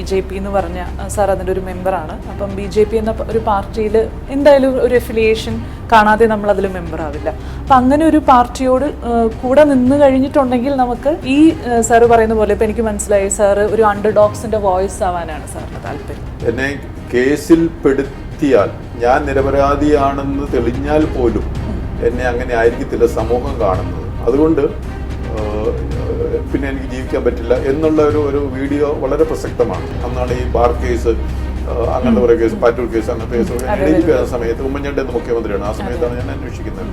B J P എന്ന് പറഞ്ഞ sir അതിന്റെ ഒരു മെമ്പറാണ്. അപ്പം ബി ജെ പി എന്ന ഒരു പാർട്ടിയിൽ എന്തായാലും ഒരു എഫിലിയേഷൻ കാണാതെ നമ്മൾ അതിൽ മെമ്പർ ആവില്ല. അപ്പം അങ്ങനെ ഒരു പാർട്ടിയോട് കൂടെ നിന്ന് കഴിഞ്ഞിട്ടുണ്ടെങ്കിൽ നമുക്ക് ഈ സാറ് പറയുന്ന പോലെ ഇപ്പം എനിക്ക് മനസ്സിലായി സാറ് ഒരു അണ്ടർ ഡോഗ്സിന്റെ വോയിസ് ആവാനാണ് സാറിന് താല്പര്യം. എന്നെ കേസിൽ പെടുത്തിയാൽ ഞാൻ നിരപരാധിയാണെന്ന് തെളിഞ്ഞാൽ പോലും എന്നെ അങ്ങനെ ആയിരിക്കത്തില്ല സമൂഹം കാണുന്നത്. അതുകൊണ്ട് പിന്നെ എനിക്ക് ജീവിക്കാൻ പറ്റില്ല എന്നുള്ള ഒരു ഒരു വീഡിയോ വളരെ പ്രസക്തമാണ്. അന്നാണ് ഈ ബാർ കേസ് അങ്ങനത്തെ കുറേ കേസ് പാറ്റൂർ കേസ് അങ്ങനത്തെ കേസ് എഴുതി ആ സമയത്ത് ഉമ്മൻചാണ്ടി എന്ന മുഖ്യമന്ത്രിയാണ്. ആ സമയത്താണ് ഞാൻ അന്വേഷിക്കുന്നത്.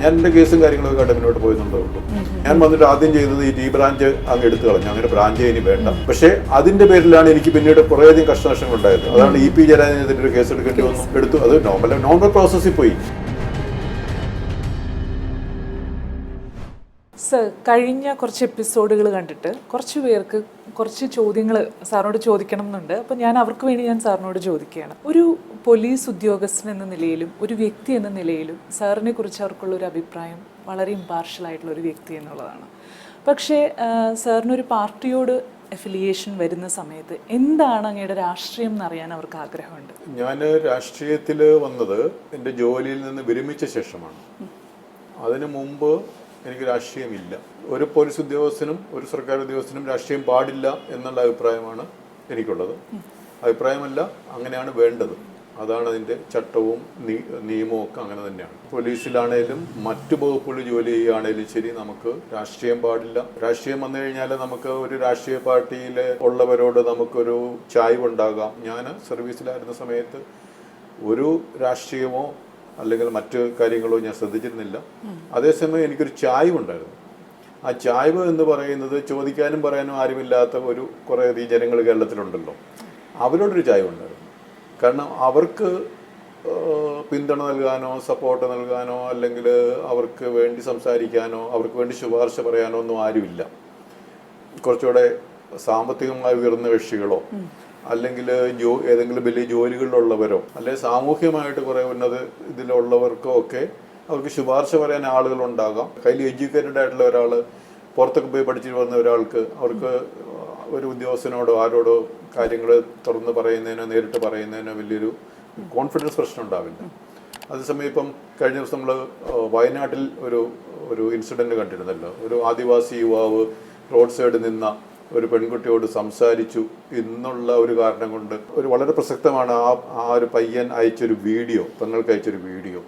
ഞാൻ എന്റെ കേസും കാര്യങ്ങളൊക്കെ ആയിട്ട് മുന്നോട്ട് പോയെന്നുള്ളേ ഉള്ളൂ ഞാൻ വന്നിട്ട് ആദ്യം ചെയ്തത് ഈ ഡി ബ്രാഞ്ച് അങ്ങ് എടുത്തു കളഞ്ഞു. അങ്ങനെ ബ്രാഞ്ച് ഇനി വേണ്ട. പക്ഷേ അതിന്റെ പേരിലാണ് എനിക്ക് പിന്നീട് കുറേയധികം കഷ്ടനഷ്ടങ്ങൾ ഉണ്ടായത് അതാണ് ഇ പി ജയരാജനെതിരെ ഒരു കേസ് എടുക്കേണ്ടി വന്നു. എടുത്തു. അത് നോർമൽ നോർമൽ പ്രോസസ്സിൽ പോയി. സർ കഴിഞ്ഞ കുറച്ച് എപ്പിസോഡുകൾ കണ്ടിട്ട് കുറച്ച് പേർക്ക് കുറച്ച് ചോദ്യങ്ങൾ സാറിനോട് ചോദിക്കണം എന്നുണ്ട് അപ്പോൾ ഞാൻ അവർക്ക് വേണ്ടി ഞാൻ സാറിനോട് ചോദിക്കുകയാണ്. ഒരു പോലീസ് ഉദ്യോഗസ്ഥൻ എന്ന നിലയിലും ഒരു വ്യക്തി എന്ന നിലയിലും സാറിനെ കുറിച്ച് അവർക്കുള്ള ഒരു അഭിപ്രായം വളരെ ഇമ്പാർഷ്യൽ ആയിട്ടുള്ള ഒരു വ്യക്തി എന്നുള്ളതാണ്. പക്ഷേ സാറിനൊരു പാർട്ടിയോട് അഫിലിയേഷൻ വരുന്ന സമയത്ത് എന്താണ് അങ്ങയുടെ രാഷ്ട്രീയം എന്നറിയാൻ അവർക്ക് ആഗ്രഹമുണ്ട്? ഞാൻ രാഷ്ട്രീയത്തിൽ വന്നത് എന്റെ ജോലിയിൽ നിന്ന് വിരമിച്ച ശേഷമാണ്. അതിനു മുമ്പ് എനിക്ക് രാഷ്ട്രീയമില്ല. ഒരു പോലീസ് ഉദ്യോഗസ്ഥനും ഒരു സർക്കാർ ഉദ്യോഗസ്ഥനും രാഷ്ട്രീയം പാടില്ല എന്നുള്ള അഭിപ്രായമാണ് എനിക്കുള്ളത്. അഭിപ്രായമല്ല അങ്ങനെയാണ് വേണ്ടത്. അതാണ് അതിന്റെ ചട്ടവും നിയമവും ഒക്കെ അങ്ങനെ തന്നെയാണ്. പോലീസിലാണേലും മറ്റു വകുപ്പുകളിൽ ജോലി ചെയ്യുകയാണേലും ശരി നമുക്ക് രാഷ്ട്രീയം പാടില്ല. രാഷ്ട്രീയം വന്നു കഴിഞ്ഞാൽ നമുക്ക് ഒരു രാഷ്ട്രീയ പാർട്ടിയിൽ ഉള്ളവരോട് നമുക്കൊരു ചായ്വുണ്ടാകാം. ഞാൻ സർവീസിലായിരുന്ന സമയത്ത് ഒരു രാഷ്ട്രീയമോ അല്ലെങ്കിൽ മറ്റു കാര്യങ്ങളോ ഞാൻ ശ്രദ്ധിച്ചിരുന്നില്ല. അതേസമയം എനിക്കൊരു ചായ്വ് ഉണ്ടായിരുന്നു ആ ചായ്വ് എന്ന് പറയുന്നത് ചോദിക്കാനും പറയാനും ആരുമില്ലാത്ത ഒരു കുറേ അധികം ജനങ്ങൾ കേരളത്തിലുണ്ടല്ലോ. അവരോടൊരു ചായ്വ് ഉണ്ടായിരുന്നു കാരണം അവർക്ക് പിന്തുണ നൽകാനോ സപ്പോർട്ട് നൽകാനോ അല്ലെങ്കിൽ അവർക്ക് വേണ്ടി സംസാരിക്കാനോ അവർക്ക് വേണ്ടി ശുപാർശ പറയാനോ ഒന്നും ആരുമില്ല. കുറച്ചുകൂടെ സാമ്പത്തികമായി ഉയർന്ന കക്ഷികളോ അല്ലെങ്കിൽ ജോ ഏതെങ്കിലും വലിയ ജോലികളിലുള്ളവരോ അല്ലെങ്കിൽ സാമൂഹ്യമായിട്ട് കുറേ ഉന്നത ഇതിലുള്ളവർക്കോ ഒക്കെ അവർക്ക് ശുപാർശ പറയാൻ ആളുകൾ ഉണ്ടാകാം ഹൈലി എഡ്യൂക്കേറ്റഡ് ആയിട്ടുള്ള ഒരാൾ പുറത്തൊക്കെ പോയി പഠിച്ചിട്ട് വന്ന ഒരാൾക്ക് അവർക്ക് ഒരു ഉദ്യോഗസ്ഥനോടോ ആരോടോ കാര്യങ്ങൾ തുറന്ന് പറയുന്നതിനോ നേരിട്ട് പറയുന്നതിനോ വലിയൊരു കോൺഫിഡൻസ് പ്രശ്നം ഉണ്ടാവില്ല. അതേസമയം ഇപ്പം കഴിഞ്ഞ ദിവസം നമ്മൾ വയനാട്ടിൽ ഒരു ഒരു ഇൻസിഡന്റ് കണ്ടിരുന്നല്ലോ. ഒരു ആദിവാസി യുവാവ് റോഡ് സൈഡ് നിന്ന ഒരു പെൺകുട്ടിയോട് സംസാരിച്ചു എന്നുള്ള ഒരു കാരണം കൊണ്ട് ഒരു വളരെ പ്രസക്തമാണ് ആ ആ ഒരു പയ്യൻ അയച്ചൊരു വീഡിയോ പെങ്ങൾക്ക് അയച്ചൊരു വീഡിയോ.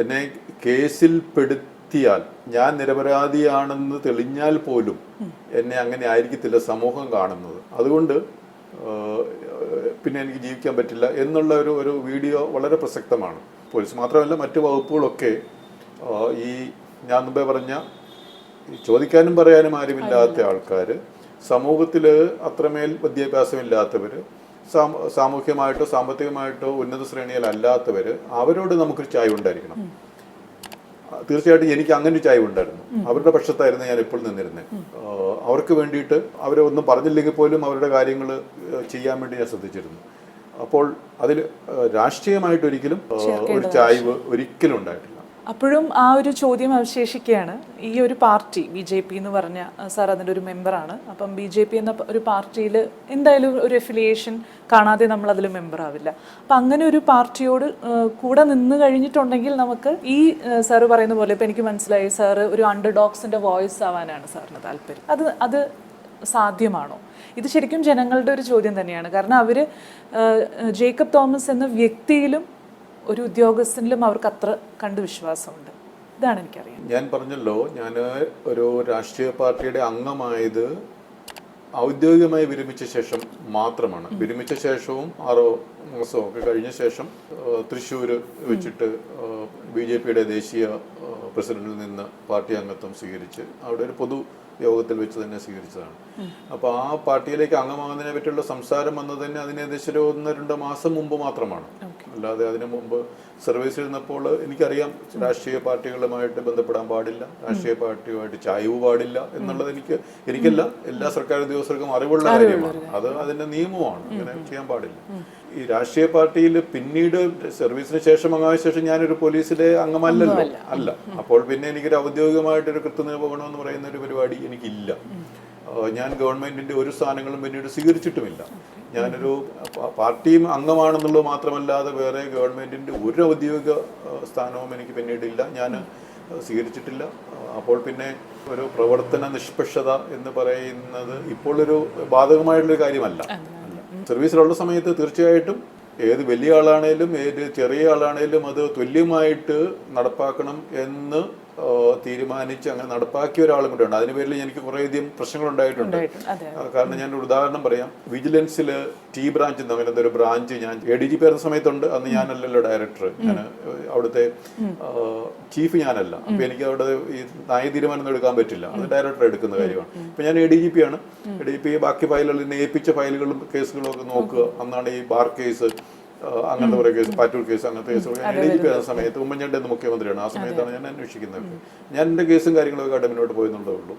എന്നെ കേസിൽ പെടുത്തിയാൽ ഞാൻ നിരപരാധിയാണെന്ന് തെളിഞ്ഞാൽ പോലും എന്നെ അങ്ങനെ ആയിരിക്കത്തില്ല സമൂഹം കാണുന്നത്. അതുകൊണ്ട് പിന്നെ എനിക്ക് ജീവിക്കാൻ പറ്റില്ല എന്നുള്ള ഒരു ഒരു വീഡിയോ വളരെ പ്രസക്തമാണ്. പോലീസ് മാത്രമല്ല മറ്റു വകുപ്പുകളൊക്കെ ഈ ഞാൻ മുമ്പേ പറഞ്ഞ ചോദിക്കാനും പറയാനും ആരുമില്ലാത്ത ആൾക്കാർ സമൂഹത്തിൽ അത്രമേൽ വിദ്യാഭ്യാസമില്ലാത്തവർ സാമൂഹ്യമായിട്ടോ സാമ്പത്തികമായിട്ടോ ഉന്നത ശ്രേണിയിലല്ലാത്തവർ അവരോട് നമുക്കൊരു ചായ ഉണ്ടായിരിക്കണം. തീർച്ചയായിട്ടും എനിക്ക് അങ്ങനെ ഒരു ചായ ഉണ്ടായിരുന്നു. അവരുടെ പക്ഷത്തായിരുന്നു ഞാൻ ഇപ്പോൾ നിന്നിരുന്നത് അവർക്ക് വേണ്ടിയിട്ട് അവരെ ഒന്നും പറഞ്ഞില്ലെങ്കിൽ പോലും അവരുടെ കാര്യങ്ങൾ ചെയ്യാൻ വേണ്ടി ഞാൻ ശ്രദ്ധിച്ചിരുന്നു. അപ്പോൾ അതിൽ രാഷ്ട്രീയമായിട്ട് ഒരിക്കലും ഒരു ചായ്വ് ഒരിക്കലും ഉണ്ടായിട്ടില്ല. അപ്പോഴും ആ ഒരു ചോദ്യം അവശേഷിക്കുകയാണ്. ഈ ഒരു പാർട്ടി ബി ജെ പി എന്ന് പറഞ്ഞ സാർ അതിന്റെ ഒരു മെമ്പറാണ്. അപ്പം ബി ജെ പി എന്ന ഒരു പാർട്ടിയിൽ എന്തായാലും ഒരു എഫിലിയേഷൻ കാണാതെ നമ്മൾ അതിൽ മെമ്പറാവില്ല അപ്പം അങ്ങനെ ഒരു പാർട്ടിയോട് കൂടെ നിന്ന് കഴിഞ്ഞിട്ടുണ്ടെങ്കിൽ നമുക്ക് ഈ സാറ് പറയുന്ന പോലെ ഇപ്പം എനിക്ക് മനസ്സിലായി സാറ് ഒരു അണ്ടർ ഡോഗ്സിന്റെ വോയിസ് ആവാനാണ് സാറിന് താല്പര്യം. അത് അത് സാധ്യമാണോ? ഇത് ശരിക്കും ജനങ്ങളുടെ ഒരു ചോദ്യം തന്നെയാണ്. കാരണം അവർ ജേക്കബ് തോമസ് എന്ന വ്യക്തിയിലും ഒരു ഉദ്യോഗസ്ഥനിലും അവർക്ക് അത്ര കണ്ട് വിശ്വാസമുണ്ട്. ഇതാണ് എനിക്കറിയാം. ഞാൻ പറഞ്ഞല്ലോ ഞാൻ ഒരു രാഷ്ട്രീയ പാർട്ടിയുടെ അംഗമായത് ഔദ്യോഗികമായി വിരമിച്ച ശേഷം മാത്രമാണ്. വിരമിച്ച ശേഷവും ആറോ മാസമോ ഒക്കെ കഴിഞ്ഞ ശേഷം തൃശ്ശൂർ വെച്ചിട്ട് ബി ജെ പിയുടെ ദേശീയ പ്രസിഡന്റിൽ നിന്ന് പാർട്ടി അംഗത്വം സ്വീകരിച്ച് അവിടെ ഒരു പൊതു യോഗത്തിൽ വെച്ച് തന്നെ സ്വീകരിച്ചതാണ്. അപ്പോൾ ആ പാർട്ടിയിലേക്ക് അംഗമാകുന്നതിനെ പറ്റിയുള്ള സംസാരം വന്നത് തന്നെ അതിന് ഏകദേശം ഒന്ന് രണ്ട് മാസം മുമ്പ് മാത്രമാണ്. അല്ലാതെ അതിനു മുമ്പ് സർവീസ് ഇരുന്നപ്പോൾ എനിക്കറിയാം രാഷ്ട്രീയ പാർട്ടികളുമായിട്ട് ബന്ധപ്പെടാൻ പാടില്ല രാഷ്ട്രീയ പാർട്ടിയുമായിട്ട് ചായവ് പാടില്ല എന്നുള്ളത് എനിക്ക് എനിക്കല്ല എല്ലാ സർക്കാർ ഉദ്യോഗസ്ഥർക്കും അറിവുള്ള കാര്യമാണ്. അത് അതിന്റെ നിയമമാണ്. അങ്ങനെ ചെയ്യാൻ പാടില്ല. ഈ രാഷ്ട്രീയ പാർട്ടിയിൽ പിന്നീട് സർവീസിന് ശേഷം അംഗമായ ശേഷം ഞാനൊരു പോലീസിലെ അംഗമല്ലല്ലോ? അല്ല. അപ്പോൾ പിന്നെ എനിക്കൊരു ഔദ്യോഗികമായിട്ടൊരു കൃത്യനിർവഹണമെന്ന് പറയുന്ന ഒരു പരിപാടി എനിക്കില്ല. ഞാൻ ഗവൺമെന്റിന്റെ ഒരു സ്ഥാനങ്ങളും പിന്നീട് സ്വീകരിച്ചിട്ടുമില്ല. ഞാനൊരു പാർട്ടിയും അംഗമാണെന്നുള്ളത് മാത്രമല്ലാതെ വേറെ ഗവൺമെന്റിന്റെ ഒരു ഔദ്യോഗിക സ്ഥാനവും എനിക്ക് പിന്നീടില്ല. ഞാൻ സ്വീകരിച്ചിട്ടില്ല. അപ്പോൾ പിന്നെ ഒരു പ്രവർത്തന നിഷ്പക്ഷത എന്ന് പറയുന്നത് ഇപ്പോൾ ഒരു ബാധകമായിട്ടുള്ളൊരു കാര്യമല്ല സർവീസിലുള്ള സമയത്ത് തീർച്ചയായിട്ടും ഏത് വലിയ ആളാണേലും ഏത് ചെറിയ ആളാണേലും അത് തുല്യമായിട്ട് നടപ്പാക്കണം എന്ന് തീരുമാനിച്ച് അങ്ങനെ നടപ്പാക്കിയ ഒരാളും കൂടെ ഉണ്ട്. അതിന് പേരിൽ എനിക്ക് കുറേയധികം പ്രശ്നങ്ങൾ ഉണ്ടായിട്ടുണ്ട്. കാരണം ഞാൻ ഒരു ഉദാഹരണം പറയാം. വിജിലൻസിൽ ടി ബ്രാഞ്ച് എന്ന് അങ്ങനെ ഒരു ബ്രാഞ്ച് ഞാൻ എ ഡി ജി പി ആയിരുന്ന സമയത്തുണ്ട്. അന്ന് ഞാനല്ലല്ലോ ഡയറക്ടർ ഞാൻ അവിടുത്തെ ചീഫ് ഞാനല്ല. അപ്പൊ എനിക്ക് അവിടെ ഈ നയ തീരുമാനം എടുക്കാൻ പറ്റില്ല. അത് ഡയറക്ടർ എടുക്കുന്ന കാര്യമാണ്. അപ്പൊ ഞാൻ എ ഡി ജി പി ആണ്. എ ഡി ജി പി ബാക്കി ഫയലുകൾ ഏൽപ്പിച്ച ഫയലുകളും കേസുകളും ഒക്കെ നോക്കുക. അന്നാണ് ഈ ബാർ കേസ് അങ്ങനത്തെ കുറെ കേസ് പാറ്റൂർ കേസ് അങ്ങനത്തെ കേസുകൾ ഞാൻ എ ഡി പി ആ സമയത്ത് ഉമ്മൻചാണ്ടി എന്ന മുഖ്യമന്ത്രിയാണ്. ആ സമയത്താണ് ഞാൻ അന്വേഷിക്കുന്നത്. ഞാൻ എന്റെ കേസും കാര്യങ്ങളൊക്കെ ആയിട്ട് മുന്നോട്ട് പോയെന്നുള്ളതേ ഉള്ളൂ.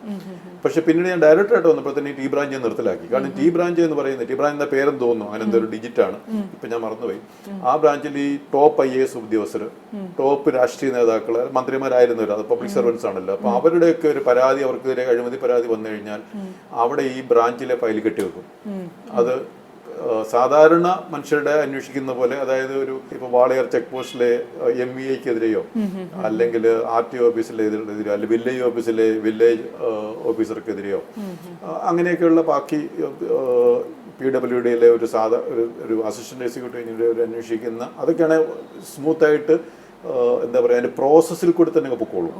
പക്ഷെ പിന്നീട് ഞാൻ ഡയറക്ടറായിട്ട് വന്നപ്പോൾ തന്നെ ടി ബ്രാഞ്ച് നിർത്തലാക്കി. കാരണം ടി ബ്രാഞ്ച് എന്ന് പറയുന്നത് ടി ബ്രാഞ്ച് എന്ന പേരെന്ന് തോന്നുന്നു. അങ്ങനെ എന്തൊരു ഡിജിറ്റാണ് ഡിജിറ്റ് ആണ് ഇപ്പൊ ഞാൻ മറന്നുപോയി. ആ ബ്രാഞ്ചിൽ ഈ ടോപ്പ് ഐ എ എസ് ഉദ്യോഗസ്ഥർ ടോപ്പ് രാഷ്ട്രീയ നേതാക്കൾ മന്ത്രിമാരായിരുന്നവർ അത് പബ്ലിക് സർവൻസ് ആണല്ലോ അപ്പൊ അവരുടെയൊക്കെ ഒരു പരാതി അവർക്കെതിരെ അഴിമതി പരാതി വന്നു കഴിഞ്ഞാൽ അവിടെ ഈ ബ്രാഞ്ചിലെ ഫയൽ കെട്ടിവെക്കും. അത് സാധാരണ മനുഷ്യരുടെ അന്വേഷിക്കുന്ന പോലെ അതായത് ഒരു ഇപ്പൊ വാളയാർ ചെക്ക് പോസ്റ്റിലെ എം ഇ ഐക്കെതിരെയോ അല്ലെങ്കിൽ ആർ ടി ഓഫീസിലെ എതിരെയോ അല്ലെങ്കിൽ വില്ലേജ് ഓഫീസിലെ വില്ലേജ് ഓഫീസർക്കെതിരെയോ അങ്ങനെയൊക്കെയുള്ള ബാക്കി പി ഡബ്ല്യു ഡിയിലെ ഒരു സാധാ ഒരു ഒരു അസിസ്റ്റന്റ് എക്സിക്യൂട്ടീവ് എഞ്ചിനീയർ ഒരു അന്വേഷിക്കുന്ന അതൊക്കെയാണ് സ്മൂത്തായിട്ട് എന്താ പറയുക അതിന്റെ പ്രോസസ്സിൽ കൂടി തന്നെ പൊക്കോളും.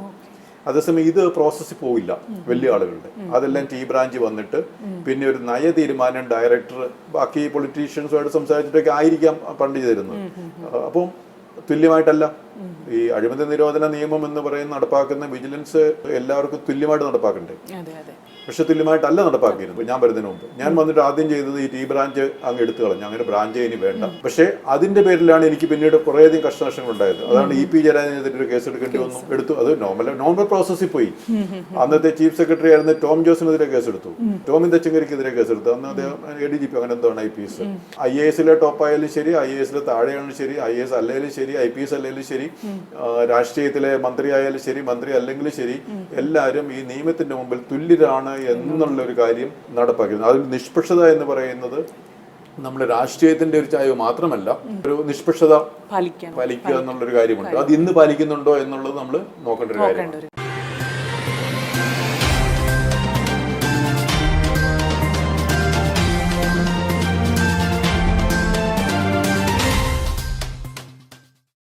അതേസമയം ഇത് പ്രോസസ്സിൽ പോവില്ല വലിയ ആളുകളുടെ. അതെല്ലാം ടി ബ്രാഞ്ച് വന്നിട്ട് പിന്നെ ഒരു നയ തീരുമാനം ഡയറക്ടർ ബാക്കി പൊളിറ്റീഷ്യൻസുമായിട്ട് സംസാരിച്ചിട്ടൊക്കെ ആയിരിക്കാം പണ്ട് ചെയ്തിരുന്നത്. അപ്പം തുല്യമായിട്ടല്ല. ഈ അഴിമതി നിരോധന നിയമം എന്ന് പറയുന്ന നടപ്പാക്കുന്ന വിജിലൻസ് എല്ലാവർക്കും തുല്യമായിട്ട് നടപ്പാക്കണ്ടേ? പക്ഷെ തുല്യമായിട്ടല്ല നടപ്പാക്കിയിരുന്നു ഞാൻ വരുന്നതിന് മുമ്പ്. ഞാൻ വന്നിട്ട് ആദ്യം ചെയ്തത് ഈ ടി ബ്രാഞ്ച് അങ്ങ് എടുത്തു കളഞ്ഞു. അങ്ങനെ ബ്രാഞ്ച് ഇനി വേണ്ട. പക്ഷേ അതിന്റെ പേരിലാണ് എനിക്ക് പിന്നീട് കുറേയധികം കഷ്ടനഷ്ടങ്ങൾ ഉണ്ടായത്. അതാണ് ഇ പി ജയരാജനെതിരെ ഒരു കേസ് എടുക്കേണ്ടി വന്നു. എടുത്തു. അത് നോർമൽ നോർമൽ പ്രോസസ്സിൽ പോയി. അന്നത്തെ ചീഫ് സെക്രട്ടറി ആയിരുന്ന ടോം ജോസിനെതിരെ കേസ് എടുത്തു ടോമിൻ തച്ചങ്കരിക്കെതിരെ കേസ് എടുത്തു അന്ന് അദ്ദേഹം എ ഡി ജി പി അങ്ങനെ എന്താണ് I P S. I A എസിലെ ടോപ്പ് ആയാലും ശരി ഐ എ എസിലെ താഴെയാണെങ്കിലും ശരി ഐ എസ് അല്ലെങ്കിലും ശരി ഐ പി എസ് അല്ലെങ്കിലും ശരി രാഷ്ട്രീയത്തിലെ മന്ത്രി ആയാലും ശരി മന്ത്രി അല്ലെങ്കിലും ശരി എല്ലാവരും ഈ നിയമത്തിന്റെ മുമ്പിൽ തുല്യരാണ് എന്നുള്ള ഒരു കാര്യം നടപ്പാക്കുന്നു അതിൽ നിഷ്പക്ഷത എന്ന് പറയുന്നത് നമ്മുടെ രാഷ്ട്രീയത്തിന്റെ ഒരു ചായവ് മാത്രമല്ല ഒരു നിഷ്പക്ഷത പാലിക്കുക എന്നുള്ളൊരു കാര്യമുണ്ട്. അത് ഇന്ന് പാലിക്കുന്നുണ്ടോ എന്നുള്ളത് നമ്മൾ നോക്കേണ്ട ഒരു കാര്യമാണ്.